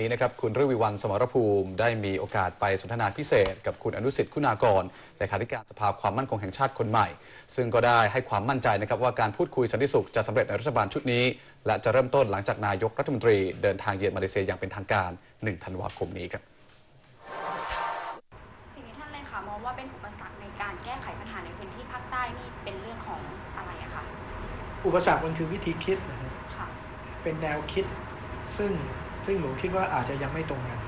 นี้นะครับคุณฤวิวันสมรภูมิ ได้มีโอกาสไปสนทนาพิเศษ กับคุณอนุสิทธิ์คุณากรเลขาธิการสภาความมั่นคงแห่งชาติคนใหม่ ซึ่งก็ได้ให้ความมั่นใจนะครับว่าการพูดคุยสันติสุขจะสำเร็จในรัฐบาลชุดนี้ และจะเริ่มต้นหลังจากนายกรัฐมนตรีเดินทางเยือนมาเลเซียอย่างเป็นทางการ1ธันวาคมนี้ครับสิ่งที่ท่านเลขามองว่าเป็นอุปสรรคในการแก้ไขปัญหาในพื้นที่ภาคใต้นี่เป็นเรื่องของอะไรอะคะอุปสรรคมันคือวิธีคิดนะครับค่ะเป็นแนวคิดซึ่ง ซึ่งหนูคิดว่าอาจจะยังไม่ตรงกัน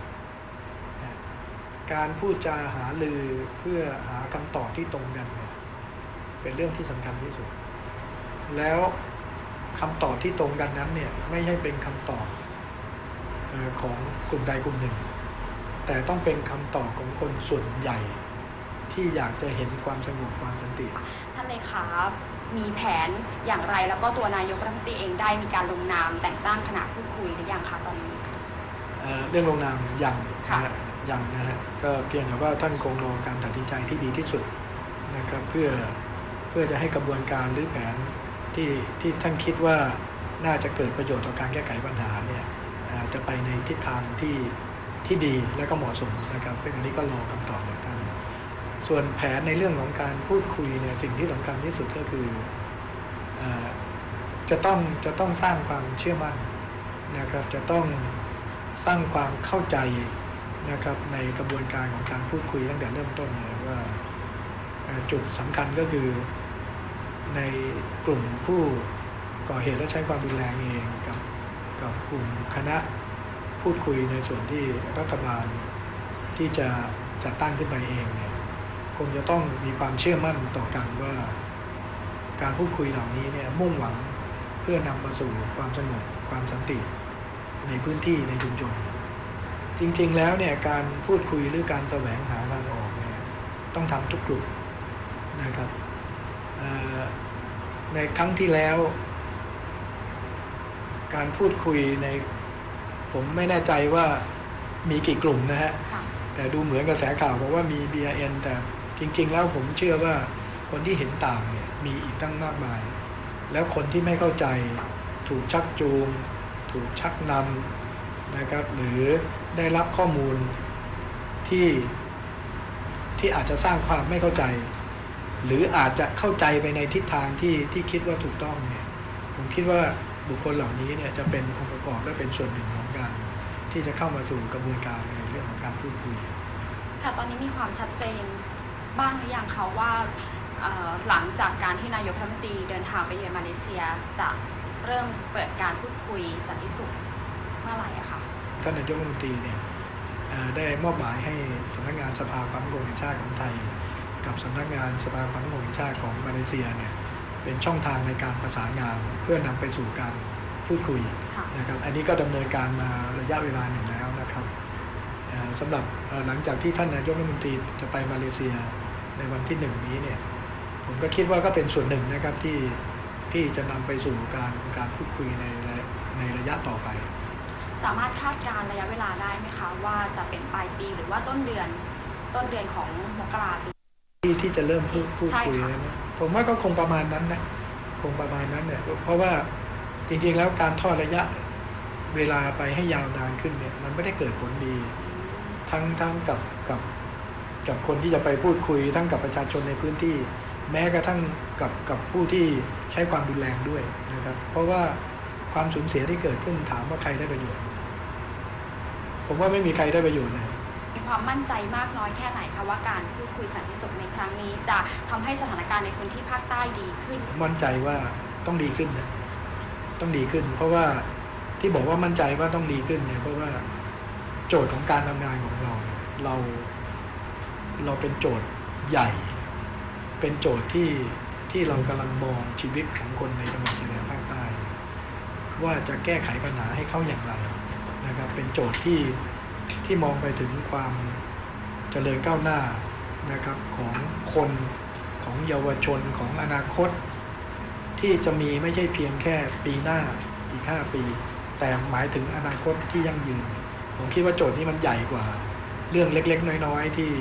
การพูดจาหาลือเพื่อหาคำตอบที่ตรงกันเนี่ยเป็นเรื่องที่สำคัญที่สุด แล้วคำตอบที่ตรงกันนั้นเนี่ยไม่ใช่เป็นคำตอบของกลุ่มใดกลุ่มหนึ่ง แต่ต้องเป็นคำตอบของคนส่วนใหญ่ ที่อยากจะเห็นความสงบความสันติท่านเลขามีแผนอย่างไรแล้วก็ตัวนายกรัฐมนตรีเองได้มีการลงนามแต่งตั้งคณะพูดคุยหรือยังคะตอนนี้ เอ่อเรื่องลงนามยังค่ะนะฮะยังนะฮะก็เพียงแต่ว่าท่านคงรอการตัดสินใจที่ดีที่สุดนะครับเพื่อเพื่อจะให้กระบวนการหรือแผนที่ที่ท่านคิดว่าน่าจะเกิดประโยชน์ต่อการแก้ไขปัญหาเนี่ยเอ่อจะไปในทิศทางที่ที่ดีและก็เหมาะสมนะครับซึ่งอันนี้ก็รอคำตอบจากท่านส่วนแผนในเรื่องของการพูดคุยเนี่ยสิ่งที่สำคัญที่สุดก็คือเออจะต้องจะต้องสร้างความเชื่อมั่นนะครับจะต้อง สร้างความเข้าใจนะครับในกระบวนการของการพูดคุยตั้งแต่เริ่มต้นเลยว่าจุดสำคัญก็คือในกลุ่มผู้ก่อเหตุและใช้ความรุนแรงเองกับกับกลุ่มคณะพูดคุยในส่วนที่รัฐบาลที่จะจัดตั้งขึ้นมาเองเนี่ยคงจะต้องมีความเชื่อมั่นต่อกันว่าการพูดคุยเหล่านี้เนี่ยมุ่งหวังเพื่อนำมาสู่ความสงบความสันติ ในพื้นที่ในชุมชน จริงๆแล้วเนี่ยการพูดคุยหรือการแสวงหาทางออกเนี่ยต้องทำทุกกลุ่มนะครับเอ่อในครั้งที่แล้ว การพูดคุยใน ผมไม่แน่ใจว่ามีกี่กลุ่มนะฮะค่ะแต่ดูเหมือนกระแสข่าวบอกว่ามี BRN แต่จริง ๆ แล้วผมเชื่อว่าคนที่เห็นต่างเนี่ยมีอีกตั้งมากมาย แล้วคนที่ไม่เข้าใจถูกชักจูง ถูกชักนำนะครับหรือได้รับข้อมูลที่ที่อาจจะสร้างความไม่เข้าใจ หรืออาจจะเข้าใจไปในทิศทางที่ที่คิดว่าถูกต้องเนี่ยผมคิดว่าบุคคลเหล่านี้เนี่ยจะเป็นองค์ประกอบและเป็นส่วนหนึ่งของการที่จะเข้ามาสู่กระบวนการในเรื่องของการพูดคุยค่ะตอนนี้มีความชัดเจนบ้างหรือยังคะว่าหลังจากการที่นายกรัฐมนตรีเดินทางไปเยือนมาเลเซียจะ เริ่มเปิดการพูดคุยสันติสุขเมื่อไหร่อะคะท่านนายกรัฐมนตรีเนี่ยเอ่อได้มอบหมายให้สำนักงานสภาความมั่นคงแห่งชาติของไทย กับสำนักงานสภาความมั่นคงแห่งชาติของมาเลเซียเนี่ยเป็นช่องทางในการประสานงานเพื่อนำไปสู่การพูดคุยค่ะนะครับ อันนี้ก็ดำเนินการมาระยะเวลาหนึ่งแล้วนะครับเอ่อสำหรับเอ่อหลังจากที่ท่านนายกรัฐมนตรีจะไปมาเลเซียในวันที่หนึ่งนี้เนี่ยผมก็คิดว่าก็เป็นส่วนหนึ่งนะครับที่ ที่จะนำไปสู่การการพูดคุยในระในระยะต่อไป สามารถคาดการณ์ระยะเวลาได้ไหมคะ ว่าจะเป็นปลายปีหรือว่าต้นเดือนต้นเดือนของมกราปีที่ที่จะเริ่มพูดพูดใช่คุยค่ะนะผมว่าก็คงประมาณนั้นนะคงประมาณนั้นเนี่ยเพราะว่าจริงๆแล้วการทอดระยะเวลาไปให้ยาวนานขึ้นเนี่ย มันไม่ได้เกิดผลดี ทั้งทั้งกับกับกับคนที่จะไปพูดคุยทั้งกับประชาชนในพื้นที่ แม้กระทั่งกับกับผู้ที่ใช้ความรุนแรงด้วยนะครับ เพราะว่าความสูญเสียที่เกิดขึ้นถามว่าใครได้ประโยชน์ ผมว่าไม่มีใครได้ประโยชน์เลยมีความมั่นใจมากน้อยแค่ไหนคะว่าการพูดคุยสันติสุขในครั้งนี้ จะทำให้สถานการณ์ในพื้นที่ภาคใต้ดีขึ้น มั่นใจว่าต้องดีขึ้นนะต้องดีขึ้น เพราะว่าที่บอกว่ามั่นใจว่าต้องดีขึ้นเนี่ยเพราะว่าโจทย์ของการทำงานของเรา เราเราเป็นโจทย์ใหญ่ เป็นโจทย์ที่ที่เรากำลังมองชีวิตของคนในจังหวัดชายแดนภาคใต้ ว่าจะแก้ไขปัญหาให้เขาอย่างไรนะครับ เป็นโจทย์ที่ที่มองไปถึงความเจริญก้าวหน้านะครับของคนของเยาวชนของอนาคต ที่จะมีไม่ใช่เพียงแค่ปีหน้าอีกห้าปี แต่หมายถึงอนาคตที่ยั่งยืน ผมคิดว่าโจทย์นี้มันใหญ่กว่า เรื่องเล็กๆ น้อยๆ ที่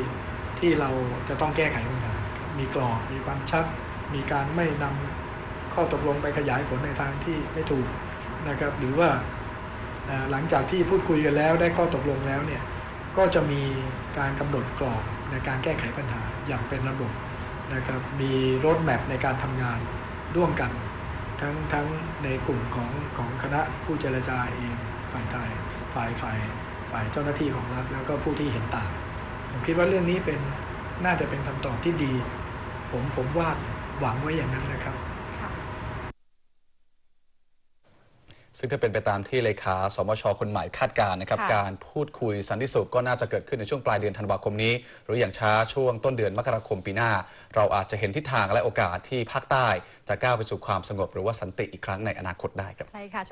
ที่เราจะต้องแก้ไขปัญหา มีกรอบมีความชัด มีการไม่นำข้อตกลงไปขยายผลในทางที่ไม่ถูกนะครับ หรือว่าหลังจากที่พูดคุยกันแล้วได้ข้อตกลงแล้วเนี่ยก็จะมีการกำหนดกรอบในการแก้ไขปัญหาอย่างเป็นระบบนะครับ มีรถแมพในการทำงานร่วมกันทั้งทั้งในกลุ่มของของคณะผู้เจรจาเองฝ่ายไทยฝ่ายฝ่ายฝ่ายเจ้าหน้าที่ของรัฐแล้วก็ผู้ที่เห็นต่างผมคิดว่าเรื่องนี้เป็นน่าจะเป็นคำตอบที่ดี ผมผมว่าหวังไว้อย่างนั้นนะครับค่ะซึ่งถ้าเป็นไปตามที่เลขาสมชคนใหม่คาดการณ์นะครับค่ะการพูดคุยสันติสุขก็น่าจะเกิดขึ้นในช่วงปลายเดือนธันวาคมนี้ หรืออย่างช้าช่วงต้นเดือนมกราคมปีหน้า เราอาจจะเห็นทิศทางและโอกาสที่ภาคใต้ จะก้าวไปสู่ความสงบหรือว่าสันติอีกครั้งในอนาคตได้ครับใช่ค่ะช่วง